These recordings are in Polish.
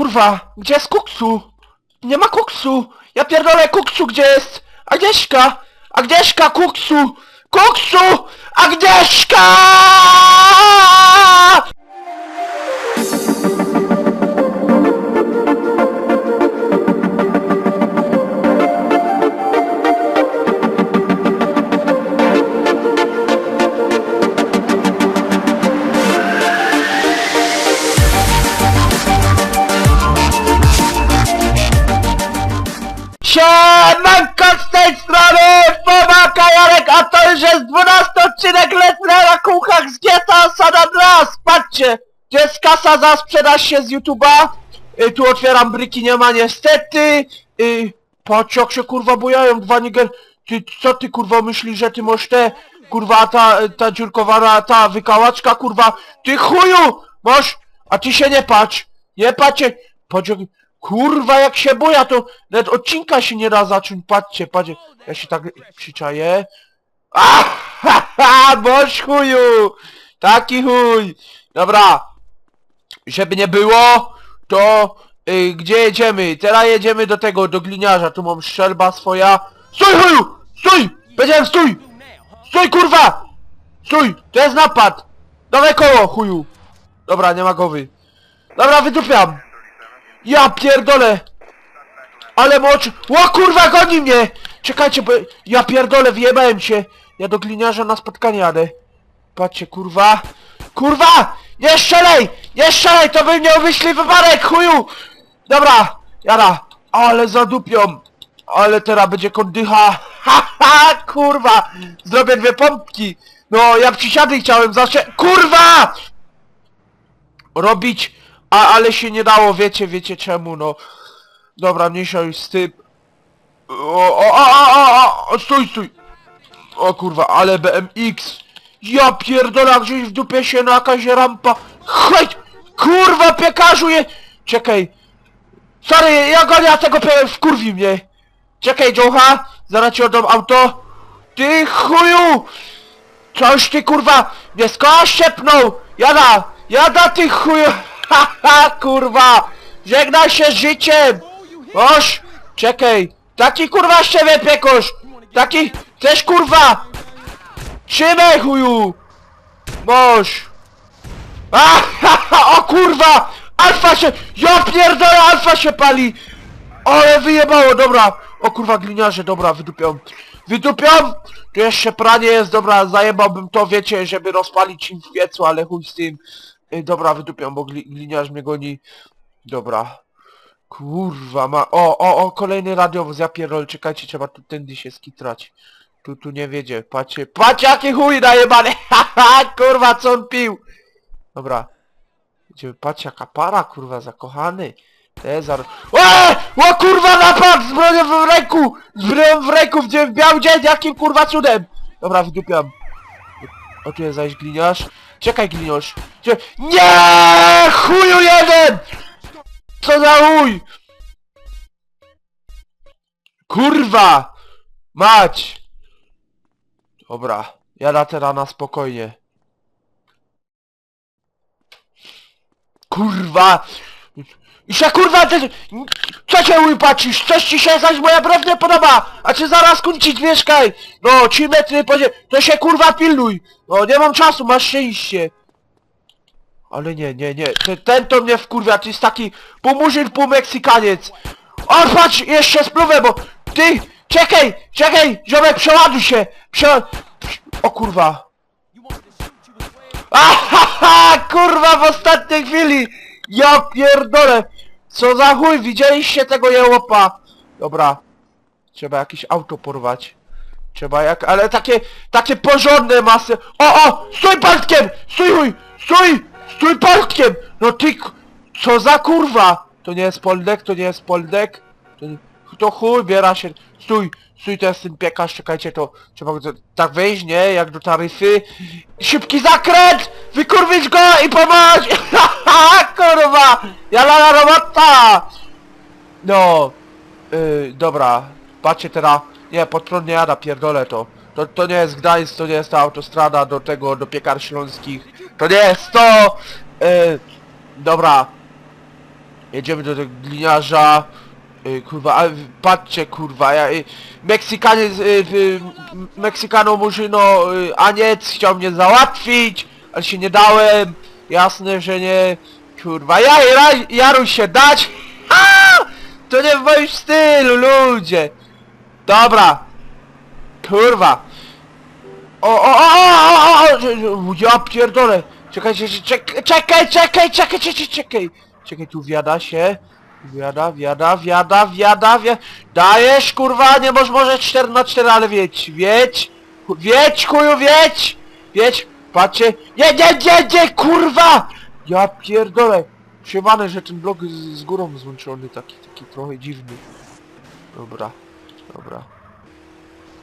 Kurwa, gdzie jest kuksu? Nie ma kuksu! Ja pierdolę kuksu, gdzie jest? Agnieszka! Agnieszka, kuksu! Kuksu! Agnieszka! Tej strony Pomaka Jarek, a to już jest 12 odcinek Let's na kółkach z GTA San Andreas! Patrzcie! Gdzie jest kasa za sprzedaż się z YouTube'a? Y, tu otwieram bryki, nie ma niestety. Y, patrz jak się kurwa bojają, dwa niger... Ty, co ty kurwa myślisz, że ty możesz te... Kurwa ta, ta dziurkowana, ta wykałaczka kurwa... Ty chuju! Masz... A ty się nie patrz! Nie patrz! jak... Kurwa jak się boja to... Nawet odcinka się nie da zacząć, patrzcie, patrzcie. Ja się tak przyczaję. A, boż chuju! Taki chuj! Dobra. Żeby nie było, to... Y, gdzie jedziemy? Teraz jedziemy do tego, do gliniarza. Tu mam strzelba swoja. Stój chuju! Stój! Powiedziałem stój! Stój kurwa! Stój! To jest napad! Dawaj koło chuju! Dobra, nie ma głowy. Dobra, wydupiam! Ja pierdolę! Ale mocz... Ło kurwa, goni mnie! Czekajcie, bo... Ja pierdolę, wyjebałem się! Ja do gliniarza na spotkanie jadę. Patrzcie, kurwa! Kurwa! Nie strzelaj! Nie strzelaj, to by mnie wyśli wypadek, chuju! Dobra, jara. Ale zadupią. Ale teraz będzie kondycha. Ha, ha, kurwa! Zrobię dwie pompki. No, ja przysiady chciałem zawsze... Kurwa! Robić... A, ale się nie dało, wiecie, wiecie czemu, no. Dobra, mniejsza już z tym. O, o, o, o, o, stój, stój. O kurwa, ale BMX. Ja pierdolę, gdzieś w dupie się na jakaś rampa. Chodź! Kurwa, piekarzu je... Czekaj. Sorry, ja gonię tego pe... wkurwi mnie. Czekaj, Jocha, zaraz ci oddam auto. Ty chuju! Coś ty kurwa, mnie ściepnął! Jada! Jada ty chuju! Ha ha kurwa! Żegnaj się z życiem! Oż! Czekaj! Taki kurwa z ciebie piekosz! Taki... Też kurwa! Trzymaj chuju! Moż! A, ha, ha, o kurwa! Alfa się... Ja pierdolę, alfa się pali! Ale wyjebało, dobra! O kurwa, gliniarze, dobra, wydupią. Wydupią! Tu jeszcze pranie jest, dobra, zajebałbym to, wiecie, żeby rozpalić im w piecu, ale chuj z tym. Ej, dobra, wydupią, bo gli, gliniarz mnie goni. Dobra. Kurwa, ma... O, o, o, kolejny radiowóz, ja pierdolę, czekajcie, trzeba tu tędy się skitrać. Tu, tu nie wiedzie, patrzcie, patrz jaki chuj najebany, haha, kurwa, co on pił. Dobra. Idziemy, patrz jaka para, kurwa, zakochany. Te zar... Eee! O kurwa napad! Z bronią w ręku! Z bronią w ręku w, dzie- w biały dzień! Jakim kurwa cudem! Dobra, wydupiam. O tu jest zaś gliniarz. Czekaj gliniarz. Cze- Nie! Chuju jeden! Co za chuj! Kurwa! Mać! Dobra, jada teraz na spokojnie. Kurwa! I się kurwa ty... Co cię łypacisz? Coś ci się zaś moja brow nie podoba! A czy zaraz kuncić mieszkaj! No, 3 metry podzie... To się kurwa pilnuj! No, nie mam czasu, masz szczęście! Ale nie, nie, nie, ten, ten to mnie wkurwia, to jest taki pół murzyn! O, patrz, jeszcze spluwę, bo... Ty! Czekaj! Czekaj! Ziomek, przeładuj się! Prze... O kurwa! Ahaha, kurwa w ostatniej chwili! Ja pierdolę! Co za chuj, widzieliście tego jełopa? Dobra. Trzeba jakieś auto porwać. Trzeba jak... ale takie... takie porządne masy. O, o! Stój paltkiem! Stój chuj! Stój! Stój paltkiem! No ty... Co za kurwa? To nie jest poldek, to nie jest poldek. To, nie... to chuj, biera się... Stój! Stój, jest ten piekarz, czekajcie, to... Trzeba go tak wejść, nie? Jak do taryfy. Szybki zakręt! Wykurwić go i pomóc! Kurwa! Jala robota! No... Yy, dobra. Patrzcie teraz. Nie, pod prąd nie jada, pierdolę to. To, to nie jest Gdańsk, to nie jest ta autostrada do tego, do piekar śląskich. To nie jest to! Yy, dobra. Jedziemy do tego gliniarza. Y, kurwa, a, patrzcie kurwa, ja, y, Meksykanie, y, y, m- Meksykano Murzyno, y, Aniec chciał mnie załatwić, ale się nie dałem. Jasne, że nie. Kurwa, ja, ja Jaru się dać. Ha! To nie w moim stylu, ludzie. Dobra. Kurwa. O, o, o, o, o, o, o, ja pierdolę. Czekajcie, czekaj, czekaj, czekaj, czekaj, czekaj, czekaj. Czekaj, tu wiada się. Wiada, wiada, wiada, wiada, wiada. Dajesz, kurwa, nie może, może 4 na 4, ale wiedź. Chu- Wiedź, chuju, wiedź. Wiedź, patrzcie. Nie, nie, nie, nie, kurwa. Ja pierdolę. Przejmane, że ten blok z, z górą złączony, taki, taki trochę dziwny. Dobra, dobra.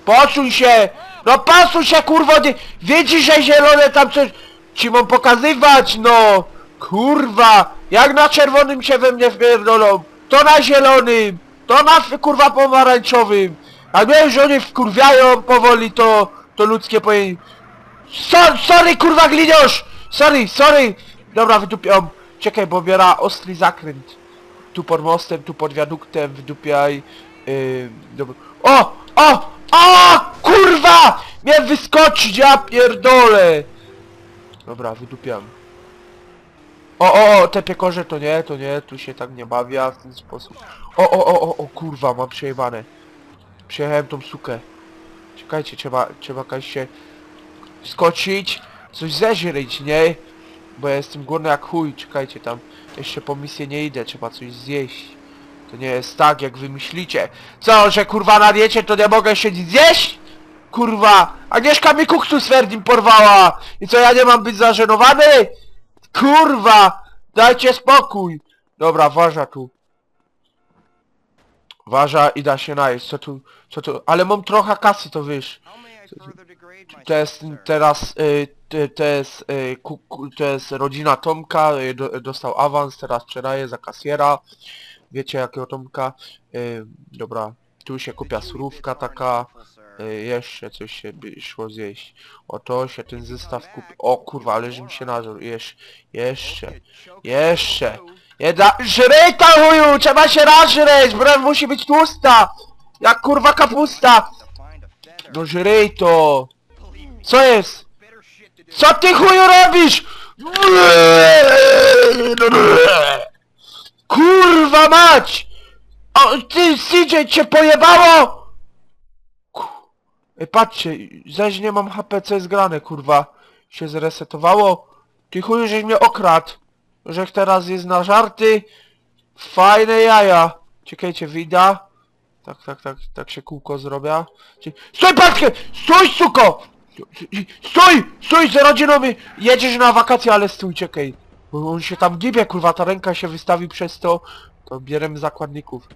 Posuń się! No posuń się kurwo! Nie... Widzisz, że zielone tam coś ci mam pokazywać, no! Kurwa! Jak na czerwonym się we mnie wpierdolą! To na zielonym! To na kurwa pomarańczowym! A wiem, że oni wkurwiają powoli to, to ludzkie pojęcie. So, sorry kurwa gliniarz! Sorry, sorry! Dobra, wydupiam. Czekaj, bo biera ostry zakręt. Tu pod mostem, tu pod wiaduktem, wydupiaj. Yy. O! O! O! Kurwa! Miałem wyskoczyć, ja pierdolę! Dobra, wydupiam. O, o, o, te piekorze to nie, to nie, tu się tak nie bawia w ten sposób. O, o, o, o, o, kurwa, mam przejebane. Przejechałem tą sukę. Czekajcie, trzeba, trzeba jakaś się skoczyć, coś zeżreć, nie? Bo ja jestem głodny jak chuj, czekajcie tam. Jeszcze po misję nie idę, trzeba coś zjeść. To nie jest tak, jak wy myślicie. Co, że kurwa na diecie to nie mogę się nic zjeść? Kurwa, Agnieszka mi kuksu z Ferdim porwała! I co, ja nie mam być zażenowany? Kurwa! Dajcie spokój! Dobra, waża tu. Waża i da się najeść, co tu, co tu, ale mam trochę kasy, to wiesz. To jest teraz, y, to- jest, y, to jest rodzina Tomka, y, do, dostał awans, teraz sprzedaje za kasjera. Wiecie jakiego Tomka? Y, dobra, tu się kupia surówka taka, jeszcze coś się by szło zjeść. Oto się ten zestaw kupi. O kurwa, ale żebym się nażał. Jesz, jeszcze, jeszcze. Jedna, żryj to chuju, trzeba się nażreć, brew musi być tłusta. Jak kurwa kapusta. No żryj to. Co jest? Co ty chuju robisz? Kurwa mać! O, ty CJ cię pojebało! Ej, patrzcie, zaś nie mam HP, co jest grane, kurwa. Się zresetowało. Ty chuju, żeś mnie okradł. Że teraz jest na żarty. Fajne jaja. Czekajcie, wyjda. Tak, tak, tak, tak się kółko zrobia. Cie- Stój, patrzcie! Stój, suko! Stój! Stój, z rodziną mi- jedziesz na wakacje, ale stój, czekaj. Bo on się tam gibie, kurwa, ta ręka się wystawi przez to. To bierzemy zakładników.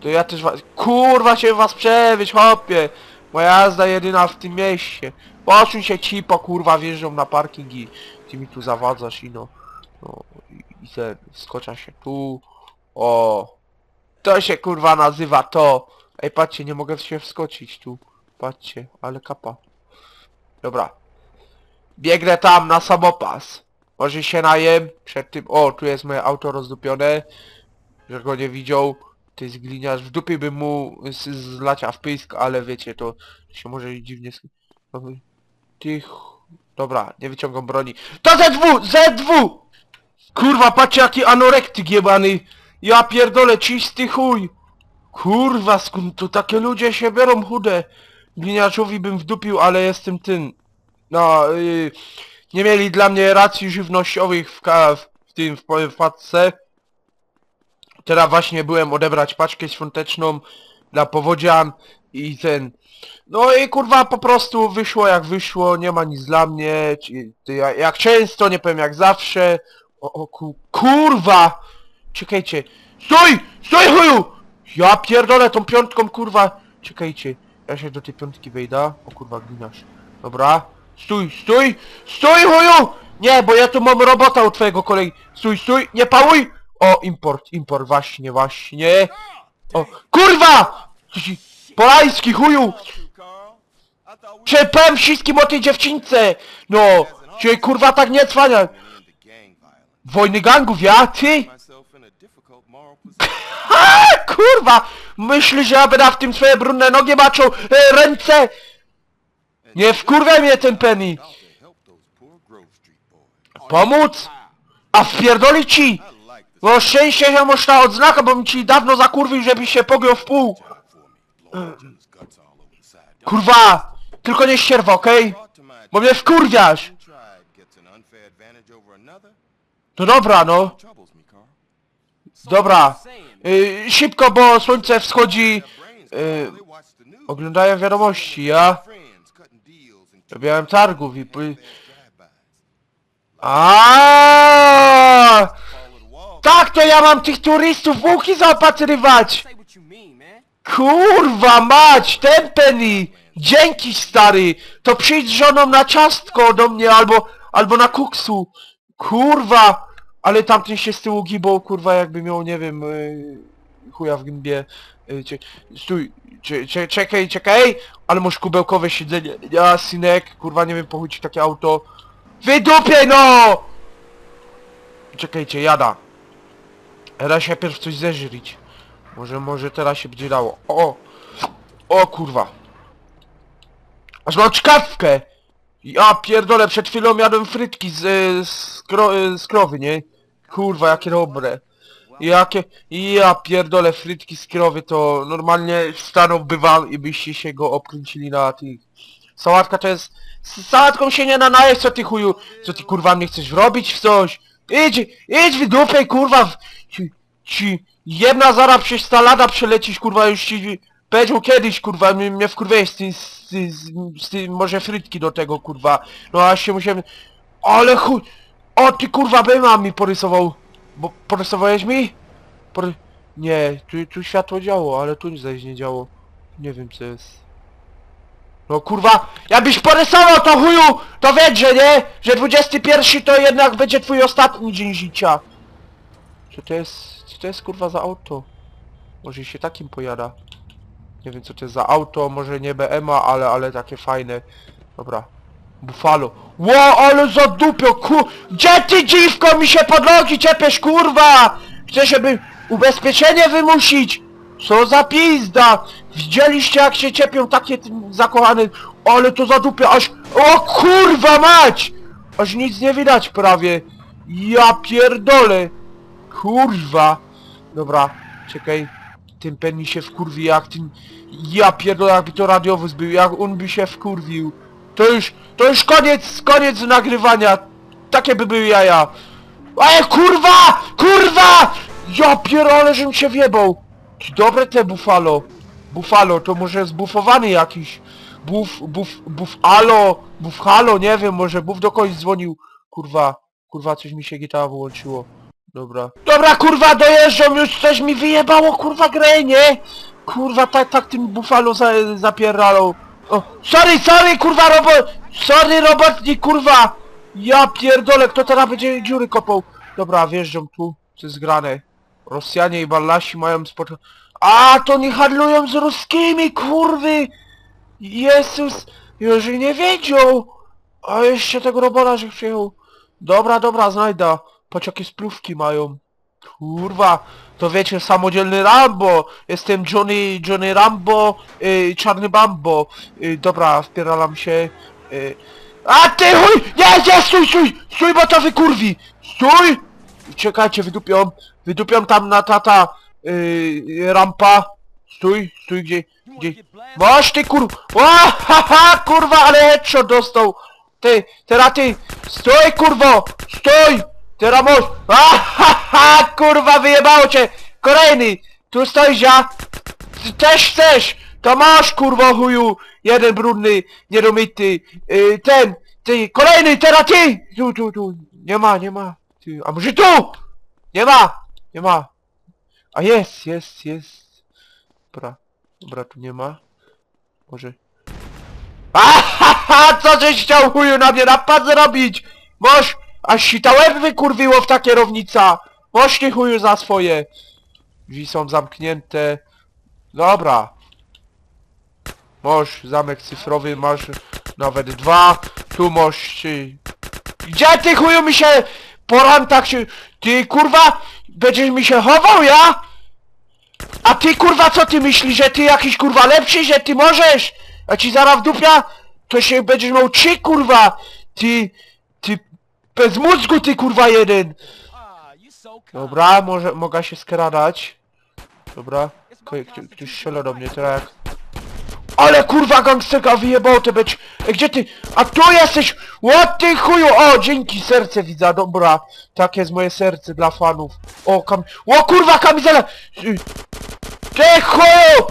To ja też was... Kurwa się was przewieźć, hopie! Moja jazda jedyna w tym mieście. Posuń się ci, po kurwa, wjeżdżą na parking i ty mi tu zawadzasz i no... No i, i ten, skocza się tu. O! To się kurwa nazywa to. Ej, patrzcie, nie mogę się wskoczyć tu. Patrzcie, ale kapa. Dobra. Biegnę tam na samopas. Może się najem przed tym... O, tu jest moje auto rozdupione. Że go nie widział. To jest gliniarz. W dupie by mu z, z lacia w pysk, ale wiecie, to się może dziwnie... sk- Dobra. Ty... ch- Dobra, nie wyciągam broni. To ZW! ZW! Kurwa, patrzcie jaki anorektyk jebany. Ja pierdolę, czysty chuj. Kurwa, skąd tu takie ludzie się biorą chude. Gliniarzowi bym wdupił, ale jestem tym. No, yy, nie mieli dla mnie racji żywnościowych w, w tym, w, w paczce. Teraz właśnie byłem odebrać paczkę świąteczną dla powodzian i ten... No i kurwa po prostu wyszło jak wyszło, nie ma nic dla mnie, jak, często, nie powiem jak zawsze. O, o ku, kurwa! Czekajcie. Stój! Stój chuju! Ja pierdolę tą piątką kurwa! Czekajcie, ja się do tej piątki wejdę. O kurwa gliniarz. Dobra. Stój, stój! Stój chuju! Nie, bo ja tu mam robota u twojego kolegi. Stój, stój, nie pałuj! O, import, import, właśnie, właśnie. O, kurwa! Polański chuju! Czepem wszystkim o tej dziewczynce! No! Cię kurwa tak nie cwania! Wojny gangów, ja? Ty? kurwa! Myśli, że ja będę w tym swoje brudne nogi maczał e, ręce! Nie wkurwaj mnie ten Penny! Pomóc? A wpierdoli ci! Bo szczęście, że masz ta odznaka, bo mi ci dawno zakurwił, żebyś się pogiął w pół! Kurwa! Tylko nie ścierwa, okej? My Bo mnie wkurwiasz! No dobra, no. Dobra. Y, szybko, bo słońce wschodzi. Y, news. oglądają wiadomości, ja robiłem targów i... Tak, to ja mam tych turystów bułki zaopatrywać! Kurwa mać, ten Penny! Dzięki stary! To przyjdź z żoną na ciastko do mnie albo, albo na kuksu! Kurwa! Ale tamten się z tyłu gibał, kurwa jakby miał, nie wiem, yy, chuja w gębie. Yy, cie, stój, cie, cie, czekaj, czekaj! Ale masz kubełkowe siedzenie. Ja, synek, kurwa nie wiem po chuj ci takie auto. Wydupię no! Czekajcie, jada. Teraz się pierw coś zeżrić. Może, może teraz się będzie dało. O! O kurwa! Aż mam czkawkę! Ja pierdolę, przed chwilą jadłem frytki z, y, z, kro, y, z krowy, nie? Kurwa, jakie dobre. Jakie... Ja pierdolę, frytki z krowy to normalnie stanąłby wam i byście się go obkręcili na tych... Sałatka to jest... Z sałatką się nie nanajesz, co ty chuju... Co ty kurwa mnie chcesz wrobić w coś? Idź, idź w dupę, kurwa! Ci, ci jedna zara przez stalada przelecisz, kurwa, już ci powiedział kiedyś, kurwa, mnie, mnie wkurwiałeś z tym, z, tym- z, z tym, może frytki do tego, kurwa. No a się musiałem... Ale chuj... O ty kurwa, byma mi porysował. Bo porysowałeś mi? Nie, tu, tu światło działo, ale tu nic zaś nie działo. Nie wiem co jest. No kurwa, jakbyś porysował to chuju, to wiedz, że nie? Że 21 to jednak będzie twój ostatni dzień życia. Co to jest, co to jest kurwa za auto? Może się takim pojada. Nie wiem co to jest za auto, może nie BMA, ale, ale takie fajne. Dobra. Buffalo. Ło, ale za dupio, ku... Gdzie ty dziwko mi się pod nogi czepiesz, kurwa? Chcesz, żeby ubezpieczenie wymusić? Co za pizda! Widzieliście jak się czepią takie tym zakochane... Ale to za dupio, aż... O kurwa mać! Aż nic nie widać prawie. Ja pierdolę. Kurwa. Dobra, czekaj. Ten Penny się wkurwi jak ten... Ja pierdolę jakby to radiowóz był, jak on by się wkurwił. To już, to już koniec, koniec nagrywania. Takie by były jaja. Ej, kurwa! Kurwa! Ja pierdolę, żebym się wjebał. Czy dobre te Buffalo? Buffalo, to może zbufowany jakiś. Buf, buf, bufalo, bufalo, nie wiem, może buf do kogoś dzwonił. Kurwa, kurwa, coś mi się gitara wyłączyło. Dobra. Dobra, kurwa, dojeżdżam, już coś mi wyjebało, kurwa, grę, nie? Kurwa, tak, tak tym bufalo za, zapierdalą. O, sorry, sorry, kurwa, robot, sorry, robotnik, kurwa. Ja pierdolę, kto teraz będzie dziury kopał? Dobra, wjeżdżam tu, co jest grane. Rosjanie i Ballasi mają spot... A, to nie handlują z ruskimi, kurwy! Jezus, już nie wiedział! A jeszcze tego robota, że przyjechał. Dobra, dobra, znajdę. Patrz jakie splówki mają. Kurwa, to wiecie, samodzielny Rambo. Jestem Johnny, Johnny Rambo, y, czarny Bambo. Y, dobra, wpieralam się. Y. A ty chuj! Nie, nie, stój, stój! Stój, bo to wykurwi! Stój! Czekajcie, wydupią. Wydupią tam na tata y, rampa. Stój, stój, gdzie, gdzie... Masz ty kur... O, haha, kurwa, ale headshot dostał! Ty, teraz ty! Stój, kurwo! Stój! Teraz masz... A, ha, ha, cię! Kolejny! Tu stoisz, ja! Ty też chcesz! To masz, kurwo, chuju! Jeden brudny, niedomity. Y, ten, ty, kolejny, teraz ty! Tu, tu, tu. Nie ma. Ty, a może tu? Nie ma. A jest, jest, jest. Dobra, dobra, tu nie ma. Może... Ahaha, co żeś chciał chuju na mnie napad zrobić? Moż, aż si ta łeb wykurwiło w ta kierownica. Moż ty chuju za swoje. Drzwi są zamknięte. Dobra. Moż, zamek cyfrowy, masz nawet dwa. Tu moż. Gdzie ty chuju mi się po rantach się... Ty kurwa, będziesz mi się chował, ja? A ty kurwa co ty myślisz, że ty jakiś kurwa lepszy, że ty możesz? A ci zaraz w dupia, to się będziesz miał trzy kurwa! Ty, ty, bez mózgu ty kurwa jeden! Dobra, może, mogę się skradać. Dobra, ktoś strzela do mnie teraz jak... Ale kurwa gangsterka wyjebało te być. E, gdzie ty? A tu jesteś! What ty chuju! O, dzięki, serce widzę, dobra. Tak jest moje serce dla fanów. O, kam... O kurwa, kamizela! Ty chuju!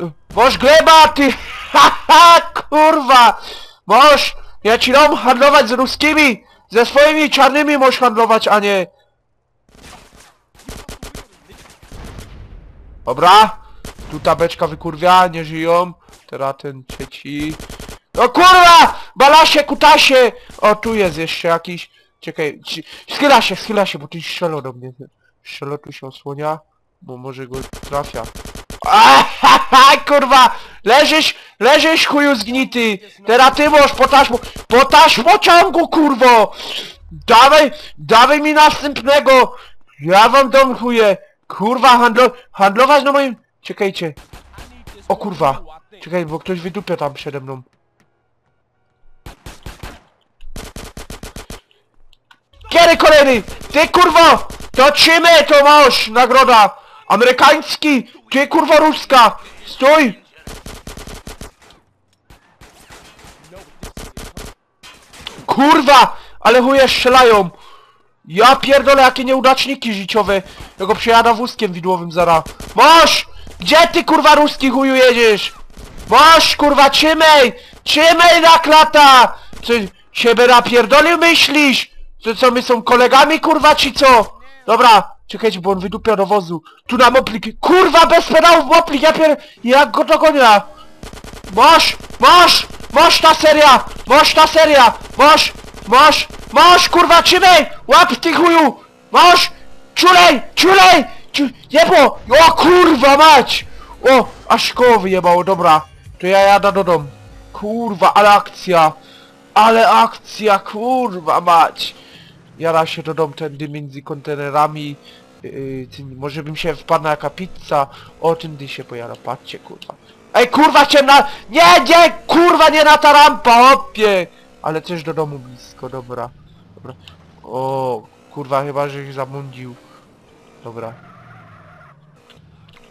L- Masz gleba, ty! Haha, kurwa! Masz! Ja ci dam handlować z ruskimi! Ze swoimi czarnymi możesz handlować, a nie... Dobra, tu beczka wykurwia, nie żyją. Teraz ten trzeci. No kurwa! Balasie, kutasie! O, tu jest jeszcze jakiś. Czekaj, ci- schyla się, schyla się, bo ty strzelał do mnie. Strzelał tu się osłonia, bo może go trafia. Ahaha, kurwa! Leżysz, leżysz chuju zgnity! Teraz ty możesz po taśmu, po taśmociągu, kurwo! Dawaj, dawaj mi następnego! Ja wam dam chuje! Kurwa, handlo, handlować na moim... Czekajcie, o kurwa! Czekaj, bo ktoś wydupia tam przede mną. Kiedy kolejny? Ty kurwo! To trzymaj, to masz nagroda! Amerykański! Ty kurwa ruska! Stój! Kurwa! Ale chuje strzelają! Ja pierdolę, jakie nieudaczniki życiowe! Ja go przejada wózkiem widłowym zara. Masz! Gdzie ty kurwa ruski chuju jedziesz? Masz kurwa, trzymaj! Trzymaj na klata! Co, siebie napierdolił myślisz? To co, my są kolegami kurwa czy co? Dobra, czekajcie, bo on wydupia do wozu. Tu na moplik. Kurwa, bez pedałów moplik, ja pier... Jak go dogonię? Masz! Masz! Masz ta seria! Masz ta seria! Masz! Masz! Masz kurwa trzymaj! Łap ty chuju! Masz! Czulej! Czulej! Ciu... Jebo! O kurwa mać! O! Aż koło wyjebało, dobra. To ja jadę do domu. Kurwa, ale akcja! Ale akcja, kurwa mać! Jara się do domu tędy między kontenerami. Yy, tym, może bym się wpadł na jaka pizza. O, tędy się pojara, patrzcie kurwa. Ej kurwa ciemna! Nie, nie! Kurwa nie na ta rampa, opie! Ale też do domu blisko, dobra. Dobra. O, kurwa chyba, że ich. Dobra.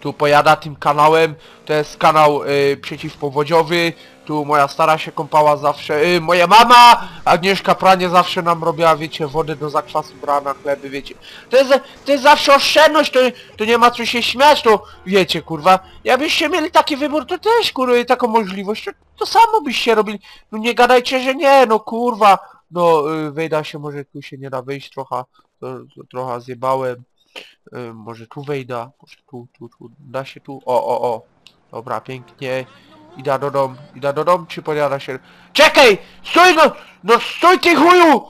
Tu pojada tym kanałem, to jest kanał y, przeciwpowodziowy, tu moja stara się kąpała zawsze, y, moja mama, Agnieszka Pranie zawsze nam robiła, wiecie, wodę do zakwasu brana, chleby, wiecie. To jest, to jest zawsze oszczędność, to, to nie ma co się śmiać, to wiecie, kurwa. Jakbyście mieli taki wybór, to też, kurwa, taką możliwość, to, to samo byście robili. No nie gadajcie, że nie, no kurwa. No, y, wejda się, może tu się nie da wyjść trochę, to, to trochę zjebałem. Y, może tu wejdę, może tu, tu, tu, da się tu, o, o, o. Dobra, pięknie. Idę do dom, idę do dom, czy pojada się... Czekaj! Stój no! No stój ty chuju!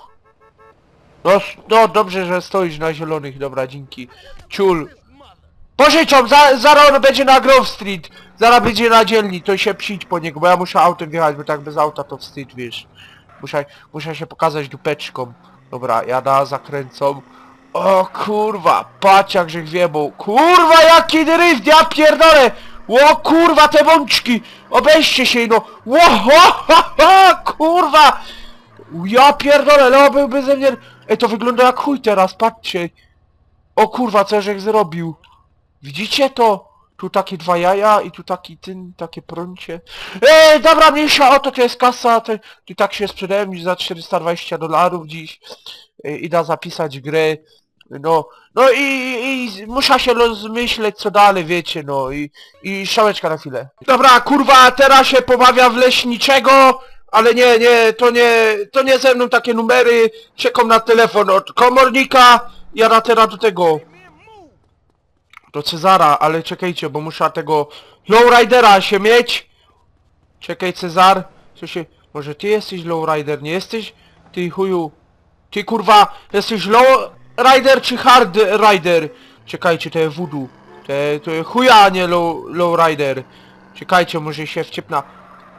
No, no dobrze, że stoisz na zielonych, dobra, dzięki. Ciul. Pożyczą, za, zaraz on będzie na Grove Street. Zaraz będzie na dzielni, to się przyjdź po niego, bo ja muszę autem wjechać, bo tak bez auta to wstyd, wiesz. Muszę, muszę się pokazać dupeczką. Dobra, jada, zakręcą. O kurwa, patrz jak żech wiebał. Kurwa jaki dryft, ja pierdolę! O kurwa te bączki! Obejście się no! Ło, ho, ho, ho, kurwa! Ja pierdolę, Leo byłby ze mnie... Ej, to wygląda jak chuj teraz, patrzcie. O kurwa, co żech zrobił? Widzicie to? Tu takie dwa jaja i tu taki ten, takie prącie. Ej, dobra, mniejsza, oto to jest kasa, to, tu tak się sprzedałem za 420 dolarów dziś. Ej, Idę zapisać grę. No, no i, i, i się rozmyśleć co dalej, wiecie, no i, i szałeczka na chwilę. Dobra, kurwa, teraz się pobawia w leśniczego, ale nie, nie, to nie, to nie ze mną takie numery, czekam na telefon od komornika, ja teraz do tego, do Cezara, ale czekajcie, bo muszę tego lowridera się mieć. Czekaj Cezar, się, może ty jesteś lowrider, nie jesteś? Ty chuju, ty kurwa, jesteś low rider czy hard rider? Czekajcie, to jest voodoo. To, to jest chuja, a nie low, low rider. Czekajcie, może się wciepna.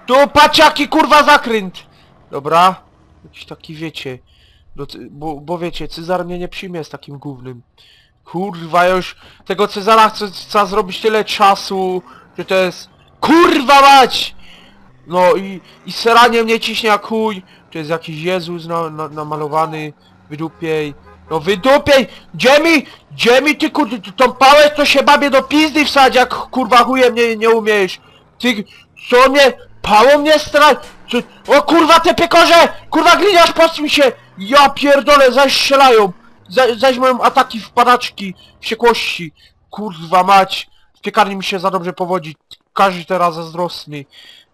Tu patrz jaki kurwa zakręt! Dobra. Jakiś taki wiecie. Bo, bo wiecie, Cezar mnie nie przyjmie z takim głównym. Kurwa, już tego Cezara chcę, chcę zrobić tyle czasu, że to jest... KURWA MAć! No i, i seranie mnie ciśnie jak chuj. To jest jakiś Jezus na, na, namalowany. Wydupiej. No wydupiej! Gdzie mi, gdzie mi ty kurde, tą pałę to się babie do pizdy wsadź, jak kurwa chujem nie, nie umiesz. Ty, co mnie, pałą mnie straj... Co, o kurwa te piekorze! Kurwa gliniarz posuń się! Ja pierdolę, zaś strzelają! Za, zaś mają ataki w padaczki, wściekłości. Kurwa mać! W piekarni mi się za dobrze powodzi. Każdy teraz zazdrosny.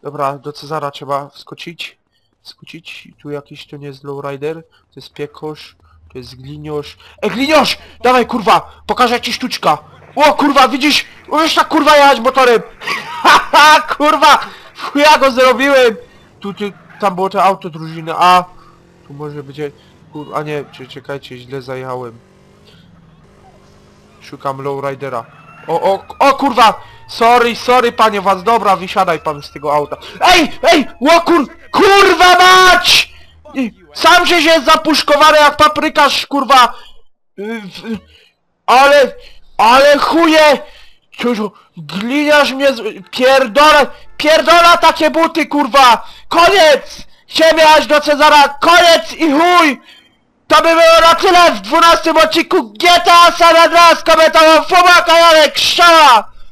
Dobra, do Cezara trzeba wskoczyć. Wskoczyć. Tu jakiś to nie jest lowrider. To jest piekosz. To jest gliniosz. E gliniosz! Dawaj kurwa! Pokażę ci sztuczka! O kurwa, widzisz? Umiesz tak kurwa jechać motorem! Haha, kurwa! Ja go zrobiłem! Tu, tam było to auto drużyny A. Tu może będzie... Kurwa, a nie, czekajcie, źle zajechałem. Szukam lowridera. O, o, o kurwa! Sorry, sorry panie was, dobra, wysiadaj pan z tego auta. Ej, ej, o kur... Kurwa mać! I- Sam się jest zapuszkowany jak paprykarz, kurwa! Y, w- Ale, ale chuje! Cóż, gliniarz mnie z... Pierdolę, pierdolę takie buty, kurwa! Koniec! Chciałem jechać do Cezara, koniec i chuj! To by było na tyle w 12 odcinku GTA San Andreas, komentarz Fuma, Kajarek, Strzała!